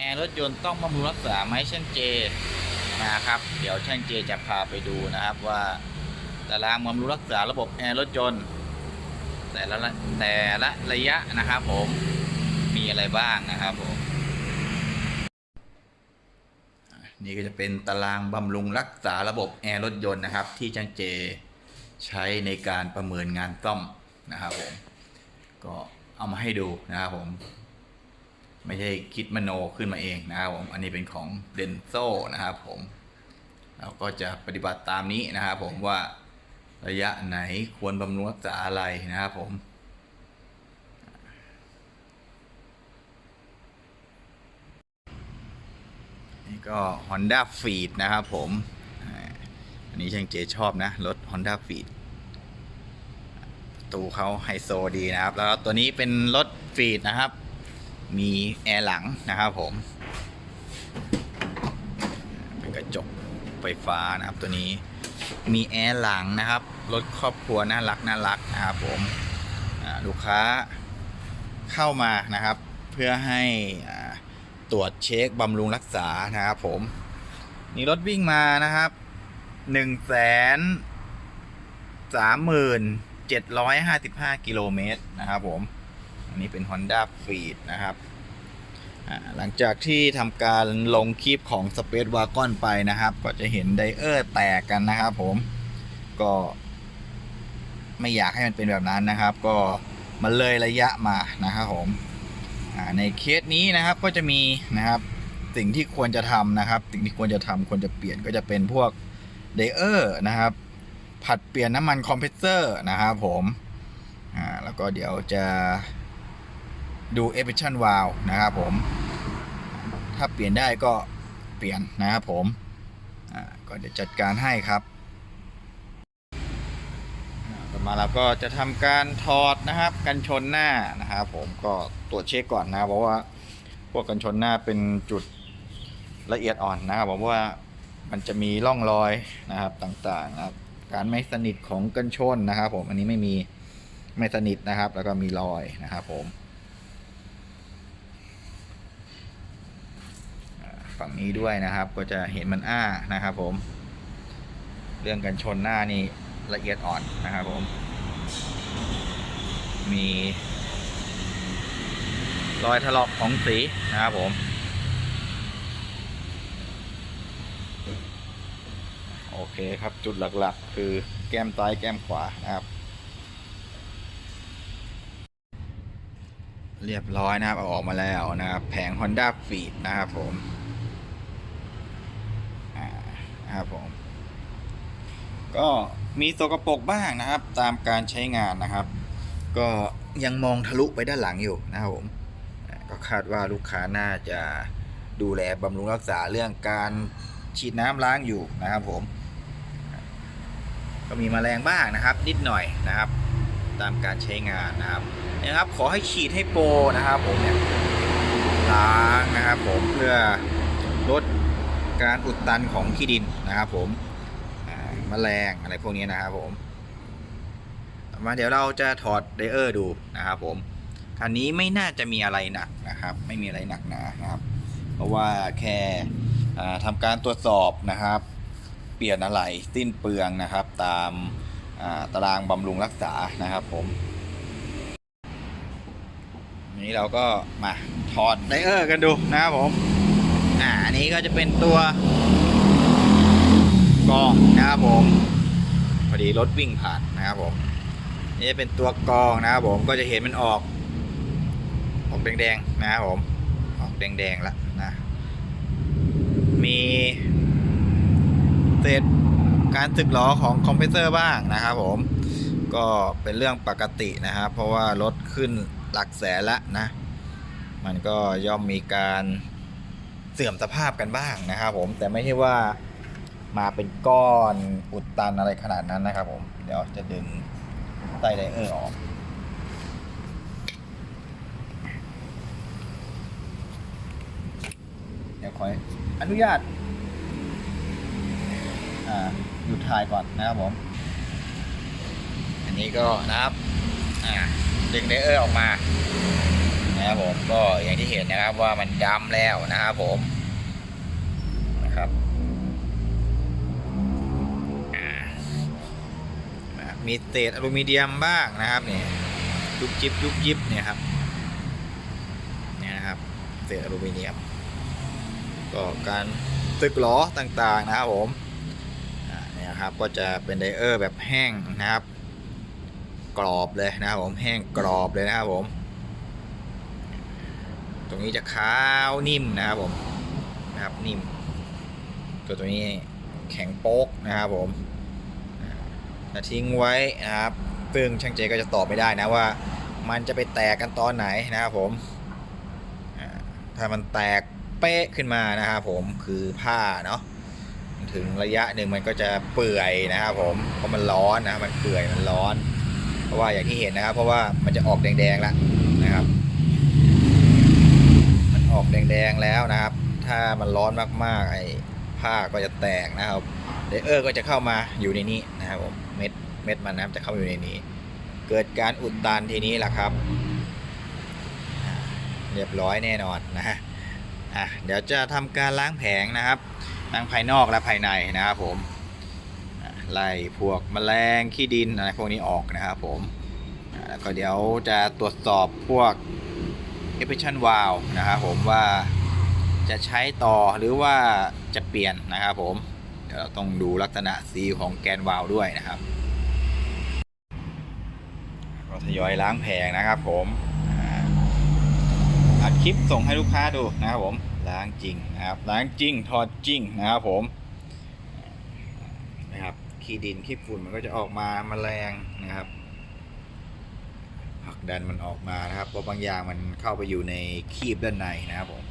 แอร์รถยนต์ต้องบำรุงรักษาไหมช่างเจนะครับ เดี๋ยวช่างเจจะพาไปดูนะครับว่าตารางบำรุงรักษาระบบแอร์รถยนต์แต่ละแต่ละระยะนะครับผมมีอะไรบ้างนะครับผมนี่ก็จะเป็นตารางบำรุงรักษาระบบแอร์รถยนต์นะครับ ที่ช่างเจใช้ในการประเมินงานซ่อมนะครับผมก็เอามาให้ดูนะครับผม ไม่ใช่คิดมโนขึ้นมาเองนะครับผมอันนี้เป็นของเดนโซนะครับผมเราก็จะปฏิบัติตามนี้นะครับผมว่าระยะไหนควรบำรุงรักษาอะไรนะครับผมนี่ก็ Honda Feed นะครับผมอันนี้ช่างเจชอบนะ รถ Honda Feed ประตูเขาไฮโซดีนะครับ แล้วตัวนี้เป็นรถฟีดนะครับ มีแอร์หลังนะครับผม เป็นกระจกไฟฟ้านะครับตัวนี้ มีแอร์หลังนะครับรถครอบครัวน่ารักน่ารักนะครับผมลูกค้าเข้ามานะครับ เพื่อให้ตรวจเช็คบำรุงรักษานะครับผมนี่รถวิ่งมานะครับหนึ่งแสนสามหมื่นเจ็ดร้อยห้าสิบห้ากิโลเมตรนะครับผม อันนี้เป็น Honda Feed นะครับ หลังจากที่ทำการลงคลิปของ Space Wagon ไปนะครับ ก็จะเห็นไดเออร์แตกกันนะครับผมก็ไม่อยากให้มันเป็นแบบนั้นนะครับ ก็มันเลยระยะมานะครับผมในเคสนี้นะครับก็จะมีนะครับสิ่งที่ควรจะทำนะครับ สิ่งที่ควรจะทำควรจะเปลี่ยนก็จะเป็นพวกไดเออร์นะครับ ผัดเปลี่ยนน้ำมันคอมเพรสเซอร์นะครับผมอ่าแล้วก็เดี๋ยวจะ ดู e f f i c i e n t valve นะครับผม ถ้าเปลี่ยนได้ก็เปลี่ยนนะครับผมอ่าก็เดี๋ยวจัดการให้ครับต่อมาเราก็จะทำการถอดนะครับกันชนหน้านะครับผมก็ตรวจเช็คก่อนนะเพราะว่าพวกกันชนหน้าเป็นจุดละเอียดอ่อนนะครับผมว่ามันจะมีร่องรอยนะครับต่างๆนะครับการไม่สนิทของกันชนนะครับ ผมอันนี้ไม่มีไม่สนิทนะครับ แล้วก็มีรอยนะครับผมอ่า ฝั่งนี้ด้วยนะครับ ก็จะเห็นมันอ้านะครับ ผม เรื่องกันชนหน้านี่ละเอียดอ่อนนะครับ ผม มีรอยถลอกของสีนะครับผม โอเคครับจุดหลักๆ คือแก้มซ้ายแก้มขวานะครับ เรียบร้อยนะครับ เอาออกมาแล้วนะครับ แผง Honda Feed นะครับผม นะครับผม ก็มีสกปรกบ้างนะครับ ตามการใช้งานนะครับ ก็ยังมองทะลุไปด้านหลังอยู่นะครับผมก็คาดว่าลูกค้าน่าจะดูแลบำรุงรักษาเรื่องการฉีดน้ำล้างอยู่นะครับผม ก็มีแมลงบ้างนะครับ นิดหน่อยนะครับ ตามการใช้งานนะครับนี่ยครับ ขอให้ฉีดให้โปรนะครับผมเนี่ยล้างนะครับผมเพื่อลด การอุดตันของขี้ดินนะครับผมอ่าแมลงอะไรพวกนี้นะครับผมมาเดี๋ยวเราจะถอดไดเออร์ดูนะครับผมคันนี้ไม่น่าจะมีอะไรหนักนะครับ ไม่มีอะไรหนักหนานะครับ เพราะว่าแค่อ่าทำการตรวจสอบนะครับ เปลี่ยนอะไรสิ้นเปลืองนะครับ ตามตารางบำรุงรักษานะครับผมนี้เราก็มาถอดไดเออร์กันดูนะครับผม อ่าอันนี้ก็จะเป็นตัวกองนะครับผมพอดีรถวิ่งผ่านนะครับผมนี่จะเป็นตัวกองนะครับผมก็จะเห็นมันออก ออกแดงๆนะครับผมออกแดงๆล้วนะมีเศษการสึกหรอของคอมเพรสเซอร์บ้างนะครับผมก็เป็นเรื่องปกตินะครับ เพราะว่ารถขึ้นหลักแสนละนะ มันก็ย่อมมีการ สื่อมสภาพกันบ้างนะครับผมแต่ไม่ใช่ว่ามาเป็นก้อนอุดตันอะไรขนาดนั้นนะครับผมเดี๋ยวจะดึงไตไดเออร์ออกเดี๋ยวขออนุญาตอ่าหยุดถ่ายก่อนนะครับผม อันนี้ก็นะครับอ่าดึงไดเออร์ออกมา นะครับผมก็อย่างที่เห็นนะครับว่ามันดำแล้วนะครับผมนะครับมีเศษอลูมิเนียมบ้างนะครับเนี่ยยุบยิบยุบยิบเนี่ยครับเนี่ยนะครับเศษอลูมิเนียมก็การตึกหลอต่างๆนะครับผมเนี่ยครับก็จะเป็นไดเออร์แบบแห้งนะครับ กรอบเลยนะครับผมแห้งกรอบเลยนะครับผม ตรงนี้จะขาวนิ่มนะครับผมนะครับนิ่ม ตัวตัวนี้แข็งโป๊กนะครับผมถ้าทิ้งไว้นะครับซึ่งช่างเจก็จะตอบไม่ได้นะว่า มันจะไปแตกกันตอนไหนนะครับผมถ้ามันแตกเป๊ะขึ้นมานะครับผมคือผ้าเนาะถึงระยะหนึ่งมันก็จะเปื่อยนะครับผมเพราะมันร้อนนะมันเปื่อยมันร้อน เพราะว่าอย่างที่เห็นนะครับ เพราะว่ามันจะออกแดงๆแล้วนะครับ งแล้วนะครับ ถ้ามันร้อนมากๆไอ้ผ้าก็จะแตกนะครับเลเยอร์ก็จะเข้ามาอยู่ในนี้นะครับผมเม็ดเม็ดมันนะจะเข้าอยู่ในนี้ เกิดการอุดตันทีนี้แหละครับ เรียบร้อยแน่นอนนะฮะอะเดี๋ยวจะทำการล้างแผงนะครับทั้งภายนอกและภายในนะครับผมไล่พวกแมลงขี้ดินอะไรพวกนี้ออกนะครับผมแล้วก็เดี๋ยวจะตรวจสอบพวก e p r e s s i o n valve นะครับผมว่า จะใช้ต่อหรือว่าจะเปลี่ยนนะครับผมเดี๋ยวเราต้องดูลักษณะสีของแกนวาล์วด้วยนะครับก็ทยอยล้างแผงนะครับผมอัดคลิปส่งให้ลูกค้าดูนะครับผมล้างจริงนะครับล้างจริงถอดจริงนะครับผมนะครับขี้ดินขี้ฝุ่นมันก็จะออกมาแมลงนะครับผลักดันมันออกมานะครับเพราะบางอย่างมันเข้าไปอยู่ในคีบด้านในนะครับผม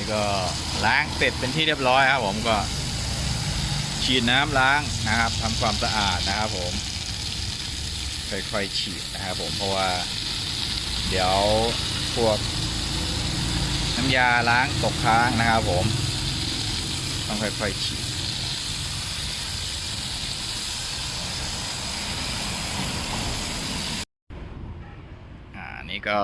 นี่ก็ล้างเสร็จเป็นที่เรียบร้อยครับผมก็ ฉีดน้ำล้างนะครับทำความสะอาดนะครับผมค่อยๆฉีดนะครับผมเพราะว่า เดี๋ยวพวกน้ำยาล้างตกค้างนะครับผม ต้องค่อยๆฉีดอ่านี่ก็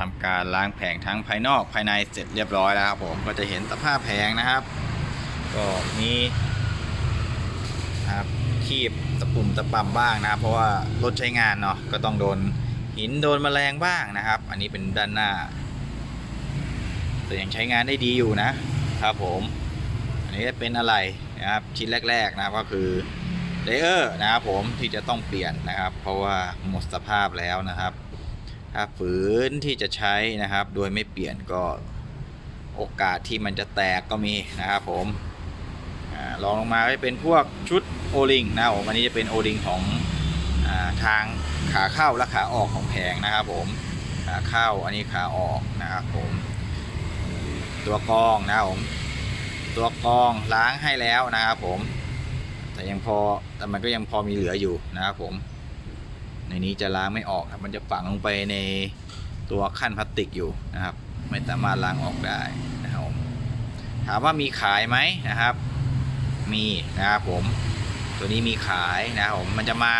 ทำการล้างแผงทั้งภายนอกภายในเสร็จเรียบร้อยแล้วครับผมก็จะเห็นสภาพแผงนะครับ ก็มีครับคีบตะปุ่มตะป่ำบ้างนะครับ เพราะว่ารถใช้งานเนาะก็ต้องโดนหินโดนแมลงบ้างนะครับ อันนี้เป็นด้านหน้า แต่ยังใช้งานได้ดีอยู่นะครับผม อันนี้เป็นอะไรนะครับชิ้นแรก ๆนะครับก็คือเลเยอร์นะครับผมที่จะต้องเปลี่ยนนะครับ เพราะว่าหมดสภาพแล้วนะครับ ถ้าฝืนที่จะใช้นะครับ โดยไม่เปลี่ยนก็โอกาสที่มันจะแตกก็มีนะครับผมลองลงมาก็เป็นพวกชุดโอลิงนะผมอันนี้จะเป็นโอลิงของอทางขาเข้าและขาออกของแผงนะครับผมขาเข้าอันนี้ขาออกนะครับผมตัวกองนะครับผมตัวกองล้างให้แล้วนะครับผมแต่ยังพอแต่มันก็ยังพอมีเหลืออยู่นะครับผม ในนี้จะล้างไม่ออกครับมันจะฝังลงไปในตัวขั้นพลาสติกอยู่นะครับ ไม่สามารถล้างออกได้นะครับถามว่ามีขายไหมนะครับ มีนะครับผม ตัวนี้มีขายนะครับผมมันจะมา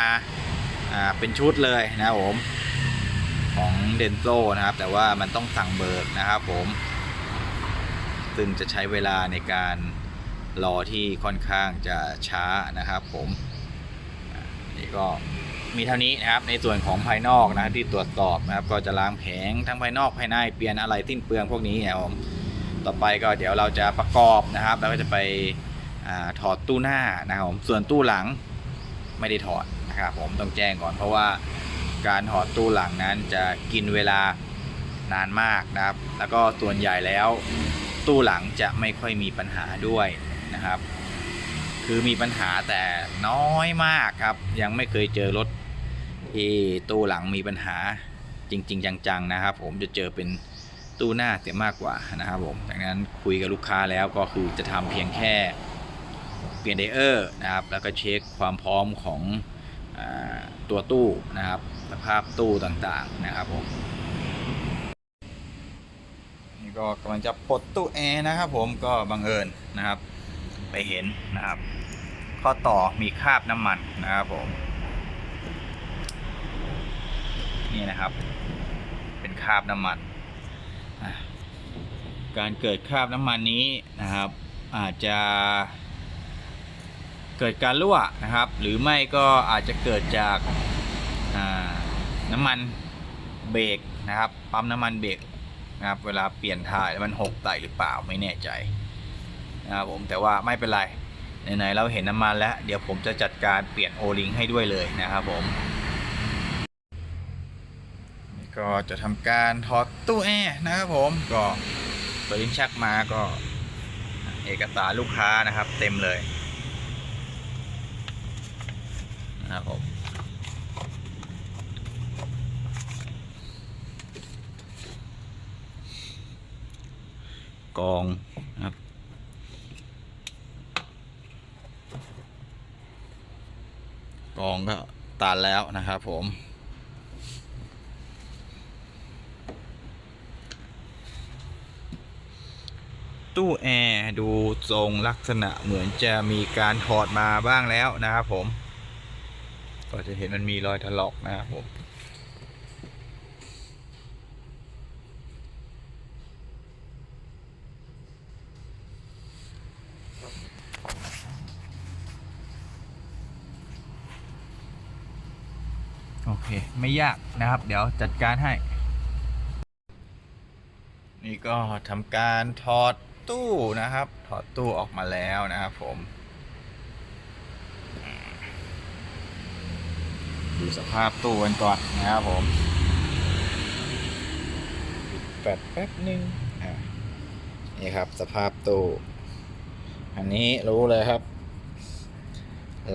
อ่าเป็นชุดเลยนะครับผมของเดนโซนะครับ แต่ว่ามันต้องสั่งเบิกนะครับผม ซึ่งจะใช้เวลาในการรอที่ค่อนข้างจะช้านะครับผมนี่ก็ มีเท่านี้นะครับในส่วนของภายนอกนะที่ตรวจสอบนะครับ ก็จะล้างแผงทั้งภายนอกภายในเปลี่ยนอะไรทิ้นเปลืองพวกนี้นะครับผมต่อไปก็เดี๋ยวเราจะประกอบนะครับ แล้วก็จะไปอถอดตู้หน้านะครับผมส่วนตู้หลังไม่ได้ถอดนะครับผมต้องแจ้งก่อนเพราะว่าการถอดตู้หลังนั้นจะกินเวลานานมากนะครับ แล้วก็ส่วนใหญ่แล้วตู้หลังจะไม่ค่อยมีปัญหาด้วยนะครับ คือมีปัญหาแต่น้อยมากครับ ยังไม่เคยเจอรถ ที่ตู้หลังมีปัญหาจริง ๆ จัง ๆ นะครับ ผมจะเจอเป็นตู้หน้าเสียมากกว่านะครับผมดังนั้นคุยกับลูกค้าแล้วก็คือจะทำเพียงแค่เปลี่ยนไดเออร์นะครับ แล้วก็เช็คความพร้อมของอตัวตู้นะครับสภาพตู้ต่างๆนะครับผมนี่ก็กำลังจะปลดตู้แอร์นะครับผมก็บังเอิญนะครับ ไปเห็นนะครับ ข้อต่อมีคราบน้ำมันนะครับผม นี่นะครับ เป็นคราบน้ำมัน การเกิดคราบน้ำมันนี้นะครับ อาจจะเกิดการรั่วนะครับ หรือไม่ก็อาจจะเกิดจากาน้ำมันเบรกนะครับปั๊มน้ำมันเบรกนะครับเวลาเปลี่ยนถ่ายแล้วมันหกไตหรือเปล่าไม่แน่ใจนะครับผมแต่ว่าไม่เป็นไรไหนๆเราเห็นน้ำมันแล้ว เดี๋ยวผมจะจัดการเปลี่ยนโอลิงให้ด้วยเลยนะครับผม ก็จะทำการถอดตู้แอร์นะครับผมก็เปิดลิ้นชักมาก็เอกสารลูกค้านะครับ เต็มเลยนะครับผมกองนะครับกองก็ตันแล้วนะครับผม ตู้แอร์ดูทรงลักษณะเหมือนจะมีการถอดมาบ้างแล้วนะครับผม ก็จะเห็นมันมีรอยถลอกนะครับผมโอเค ไม่ยากนะครับ เดี๋ยวจัดการให้ นี่ก็ทำการถอด ตู้นะครับ ถอดตู้ออกมาแล้วนะครับผม ดูสภาพตู้กันก่อนนะครับผมปิดแปดแป๊บหนึงอะนี่ครับสภาพตู้อันนี้รู้เลยครับ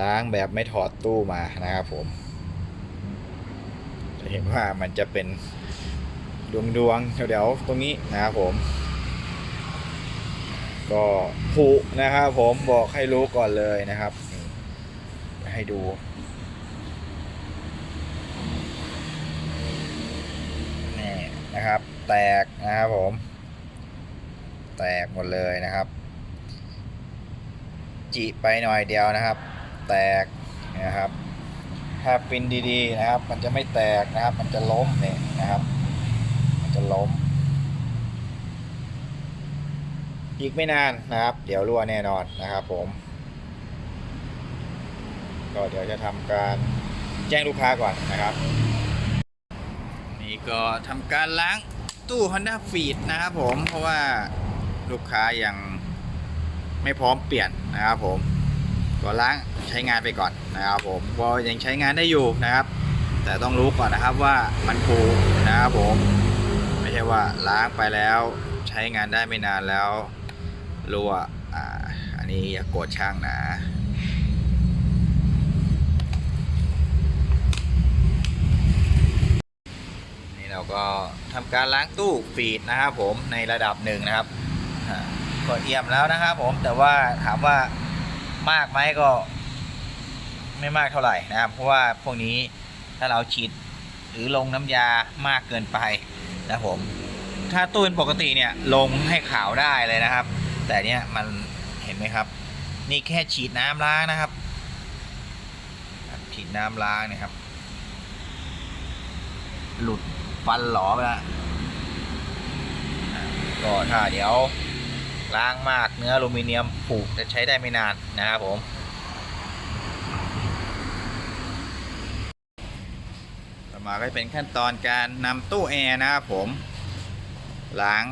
ล้างแบบไม่ถอดตู้มานะครับผม จะเห็นว่ามันจะเป็นดวงดวงๆเดี๋ยวๆตรงนี้นะครับผม ก็ผุนะครับผมบอกให้รู้ก่อนเลยนะครับ ให้ดู นี่นะครับ แตกนะครับผม แตกหมดเลยนะครับ จิไปหน่อยเดียวนะครับ แตกนะครับ ถ้าปินดีๆนะครับ มันจะไม่แตกนะครับ มันจะล้มเนี่ยนะครับ มันจะล้ม อีกไม่นานนะครับ เดี๋ยวรั่วแน่นอนนะครับผม ก็เดี๋ยวจะทำการแจ้งลูกค้าก่อนนะครับ นี่ก็ทำการล้างตู้ Honda Feed นะครับผมเพราะว่าลูกค้ายังไม่พร้อมเปลี่ยนนะครับผมก็ล้างใช้งานไปก่อนนะครับผมเพอยังใช้งานได้อยู่นะครับ แต่ต้องรู้ก่อนนะครับว่ามันผูนะครับผม ไม่ใช่ว่าล้างไปแล้วใช้งานได้ไม่นานแล้ว รั่วอ่าอันนี้อย่ากโกรธช่างนะนี่เราก็ทำการล้างตู้ฟีดนะครับผมในระดับหนึ่งนะครับก็เอี่ยมแล้วนะครับผมแต่ว่าถามว่ามากไหมก็ไม่มากเท่าไหร่นะครับ เพราะว่าพวกนี้ถ้าเราฉีดหรือลงน้ำยามากเกินไปนะครับผม ถ้าตู้เป็นปกติเนี่ยลงให้ขาวได้เลยนะครับ แต่เนี้ยมันเห็นไหมครับ นี่แค่ฉีดน้ำล้างนะครับ ฉีดน้ำล้างนะครับ หลุดฟันหลอไปละก็ถ้าเดี๋ยวล้างมากเนื้ออลูมิเนียมผุจะใช้ได้ไม่นานนะครับผมต่อมาก็เป็นขั้นตอนการนำตู้แอร์นะครับผม ล้าง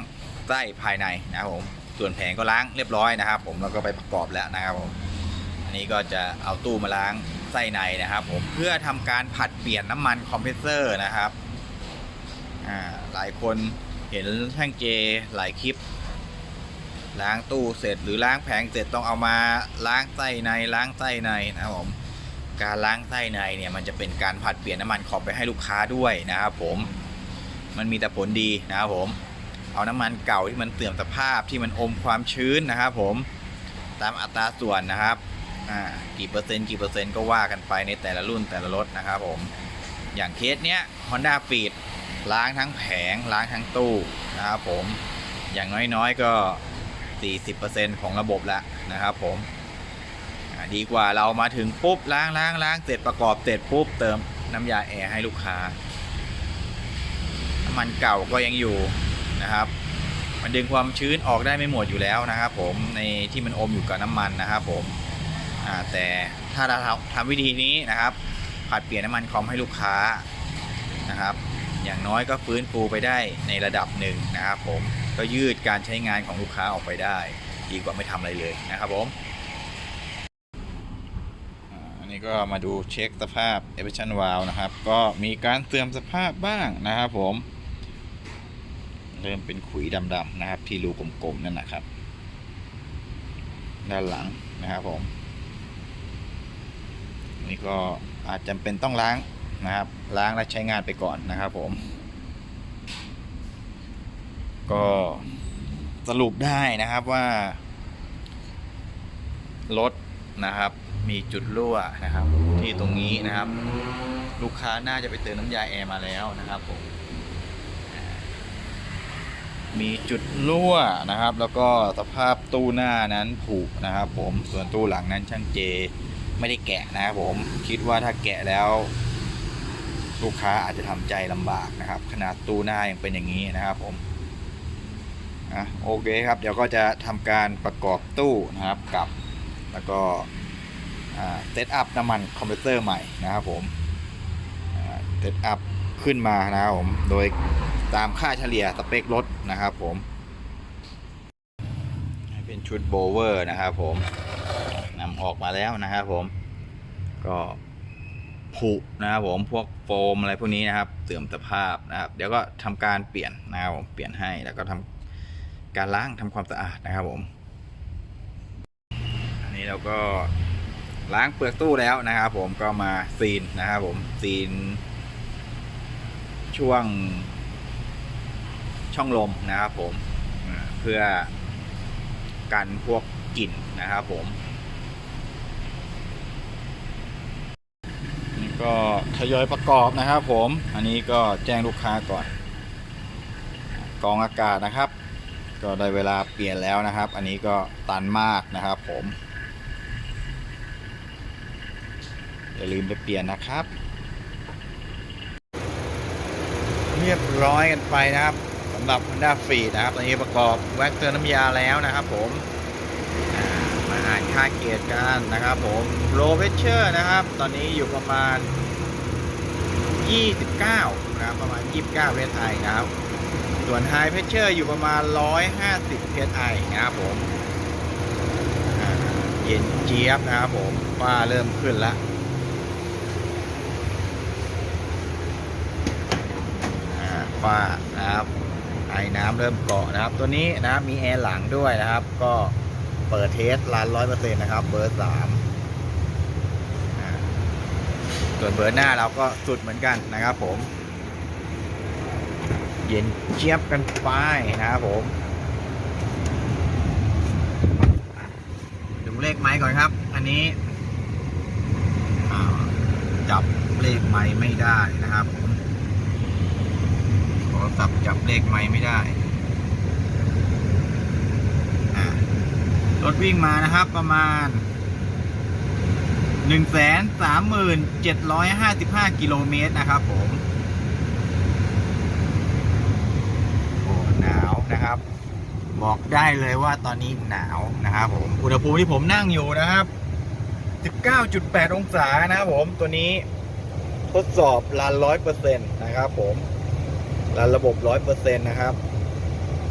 ใต้ภายในนะครับผม ส่วนแผงก็ล้างเรียบร้อยนะครับ ผมแล้วก็ไปประกอบแล้วนะครับผมอันนี้ก็จะเอาตู้มาล้างไส้ในนะครับผมเพื่อทำการผัดเปลี่ยนน้ำมันคอมเพรสเซอร์นะครับอ่าหลายคนเห็นช่างเจหลายคลิป ล้างตู้เสร็จหรือล้างแผงเสร็จต้องเอามาล้างไส้ในล้างไส้ในนะครับผมการล้างไส้ในเนี่ยมันจะเป็นการผัดเปลี่ยนน้ำมันขอบไปให้ลูกค้าด้วยนะครับผม มันมีแต่ผลดีนะครับผม เอาน้ำมันเก่าที่มันเสื่อมสภาพที่มันอมความชื้นนะครับ ผมตามอัตราส่วนนะครับอ่ากี่เปอร์เซ็นต์กี่เปอร์เซ็นต์ก็ว่ากันไปในแต่ละรุ่นแต่ละรถนะครับ ผมอย่างเคสเนี้ย Honda f e e d ล้างทั้งแผงล้างทั้งตู้นะครับผมอย่างน้อยๆก็ 40%ของระบบแล้วนะครับผมดีกว่าเรามาถึงปุ๊บล้างล้างล้างเสร็จประกอบเสร็จปุ๊บเติมน้ำยาแอร์ให้ลูกค้าน้ำมันเก่าก็ยังอยู่ นะครับ มันดึงความชื้นออกได้ไม่หมดอยู่แล้วนะครับ ผมในที่มันอมอยู่กับน้ำมันนะครับ ผมแต่ถ้าเราทำวิธีนี้นะครับ ผัดเปลี่ยนน้ำมันคอมให้ลูกค้านะครับ อย่างน้อยก็ฟื้นฟูไปได้ในระดับหนึ่งนะครับ ผมก็ยืดการใช้งานของลูกค้าออกไปได้ ดีกว่าไม่ทำอะไรเลยนะครับผมอันนี้ก็มาดูเช็คสภาพ e v a t i o n valve นะครับ ก็มีการเสื่อมสภาพบ้างนะครับผม เริ่มเป็นขุยดำๆนะครับ ที่รูกลมๆนั่นนะครับ ด้านหลังนะครับผม นี่ก็อาจจำเป็นต้องล้างนะครับ ล้างและใช้งานไปก่อนนะครับผม ก็สรุปได้นะครับว่ารถนะครับ มีจุดรั่วนะครับ ที่ตรงนี้นะครับ ลูกค้าน่าจะไปเติมน้ำยาแอร์มาแล้วนะครับผม มีจุดรั่วนะครับ แล้วก็สภาพตู้หน้านั้นผุนะครับ ผมส่วนตู้หลังนั้นช่างเจไม่ได้แกะนะครับผมคิดว่าถ้าแกะแล้วลูกค้าอาจจะทำใจลำบากนะครับ ขนาดตู้หน้ายังเป็นอย่างนี้นะครับผมอะโอเคครับ เดี๋ยวก็จะทำการประกอบตู้นะครับกับ แล้วก็เซตอัพน้ำมันคอมเพรสเซอร์ใหม่นะครับผมเซตอัพขึ้นมานะครับผมโดย ตามค่าเฉลี่ยสเปครถนะครับผมเป็นชุดโบเวอร์นะครับผมนำออกมาแล้วนะครับผม ก็ผุนะครับผมพวกโฟมอะไรพวกนี้นะครับเสื่อมสภาพนะครับ เดี๋ยวก็ทำการเปลี่ยนนะครับผมเปลี่ยนให้แล้วก็ทำการล้างทำความสะอาดนะครับผม อันนี้เราก็ล้างเปลือกตู้แล้วนะครับผมก็มาซีนนะครับผมซีน ช่วง ช่องลมนะครับผมเพื่อกันพวกกลิ่นนะครับผมนี่ก็ทยอยประกอบนะครับผมอันนี้ก็แจ้งลูกค้าก่อนกองอากาศนะครับ ก็ได้เวลาเปลี่ยนแล้วนะครับ อันนี้ก็ตันมากนะครับผมอย่าลืมไปเปลี่ยนนะครับ เรียบร้อยกันไปนะครับำหรับ Honda f e e นะครับ ตอนนี้ประกอบแว็กเตอร์น้ำยาแล้วนะครับผมมาอ่านค่าเกียร์กันนะครับผม low pressure นะครับ ตอนนี้อยู่ประมาณ 29 นะครับ ประมาณ 29 psi นะครับ ส่วน high pressure อยู่ประมาณ 150 psi นะครับผมเย็นเจี๊ยบนะครับผมฟ้าเริ่มขึ้นแล้วฝ้านะครับ ไอน้ำเริ่มเกาะนะครับ ตัวนี้นะมีแอร์หลังด้วยนะครับ ก็เปิดเทสลานร้อยเปอร์เซ็นต์นะครับเบอร์สามส่วนเบอร์หน้าเราก็สุดเหมือนกันนะครับผม เย็นเจี๊ยบกันไปนะครับผมดูเลขไม้ก่อนครับ อันนี้จับเลขไม้ไม่ได้นะครับผม รศัพท์จับเลขไม่ไม่ได้รถวิ่งมานะครับประมาณ 137,755กิโลเมตรนะครับผมโอ้หนาวนะครับ บอกได้เลยว่าตอนนี้หนาวนะครับผม อุณหภูมิที่ผมนั่งอยู่นะครับ 19.8 องศานะครับผมตัวนี้ทดสอบลันร้อยเปอร์เซ็นต์นะครับผม รันระบบร้อยเปอร์เซ็นต์นะครับ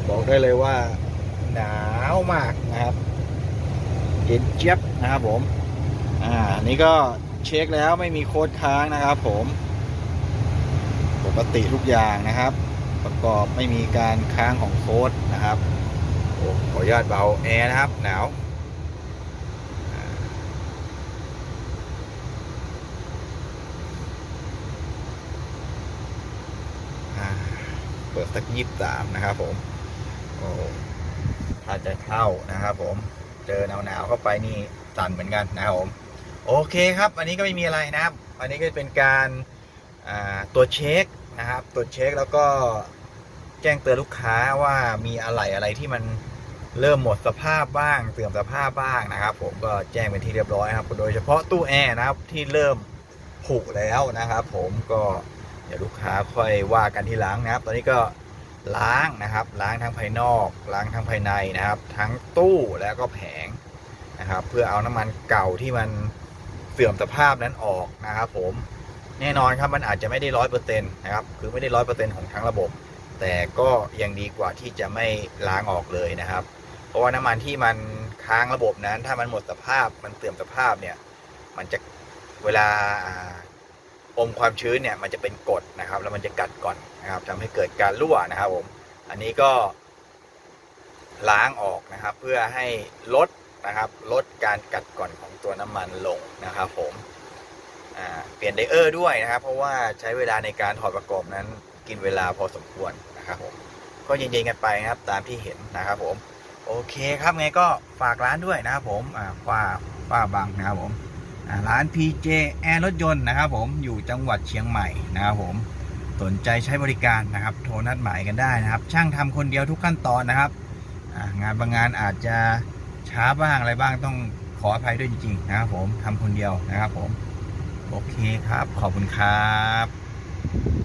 บอกได้เลยว่าหนาวมากนะครับเย็นเจี๊ยบนะครับผม อ่านนี้ก็เช็คแล้วไม่มีโค้ดค้างนะครับ ผม ปกติทุกอย่างนะครับ ประกอบไม่มีการค้างของโค้ดนะครับขออนุญาตเบาแอร์นะครับ หนาวอ่าอ่า เปิด สักยี่สามนะครับผมโอ้ถ้าจะเข้านะครับผมเจอหนาวๆเข้าไปนี่สั่นเหมือนกันนะครับผมโอเคครับ อันนี้ก็ไม่มีอะไรนะครับ อันนี้ก็เป็นการตรวจเช็คนะครับตรวจเช็คแล้วก็แจ้งเตือนลูกค้าว่ามีอะไรอะไรที่มันเริ่มหมดสภาพบ้างเสื่อมสภาพบ้างนะครับ ผมก็แจ้งเป็นที่เรียบร้อยครับ โดยเฉพาะตู้แอร์นะครับที่เริ่มผุแล้วนะครับ ผมก็เดี๋ยวลูกค้าค่อยว่ากันทีหลังนะครับ ตอนนี้ก็ ล้างนะครับ ล้างทั้งภายนอก ล้างทั้งภายในนะครับ ทั้งตู้แล้วก็แผงนะครับ เพื่อเอาน้ำมันเก่าที่มันเสื่อมสภาพนั้นออกนะครับ ผมแน่นอนครับมันอาจจะไม่ได้ร้อยเปอร์เซ็นต์นะครับคือไม่ได้ร้อยเปอร์เซ็นต์ของทั้งระบบ แต่ก็ยังดีกว่าที่จะไม่ล้างออกเลยนะครับ เพราะว่าน้ำมันที่มันค้างระบบนั้น ถ้ามันหมดสภาพมันเสื่อมสภาพเนี่ย มันจะเวลา อมความชื้นเนี่ยมันจะเป็นกรดนะครับ แล้วมันจะกัดก่อนนะครับทำให้เกิดการรั่วนะครับผมอันนี้ก็ล้างออกนะครับ เพื่อให้ลดนะครับ ลดการกัดก่อนของตัวน้ำมันลงนะครับ ผมเปลี่ยนไดเออร์ด้วยนะครับ เพราะว่าใช้เวลาในการถอดประกอบนั้นกินเวลาพอสมควรนะครับผมก็เย็นๆกันไปนะครับ ตามที่เห็นนะครับ ผม โอเคครับไงก็ฝากร้านด้วยนะครับ ผมอ่าป้าป้าบังนะครับผม ร้าน PJ แอร์รถยนต์นะครับผมอยู่จังหวัดเชียงใหม่นะครับผมสนใจใช้บริการนะครับ โทรนัดหมายกันได้นะครับ ช่างทำคนเดียวทุกขั้นตอนนะครับงานบางงานอาจจะช้าบ้างอะไรบ้างต้องขออภัยด้วยจริงๆนะครับผมทำคนเดียวนะครับผมโอเคครับขอบคุณครับ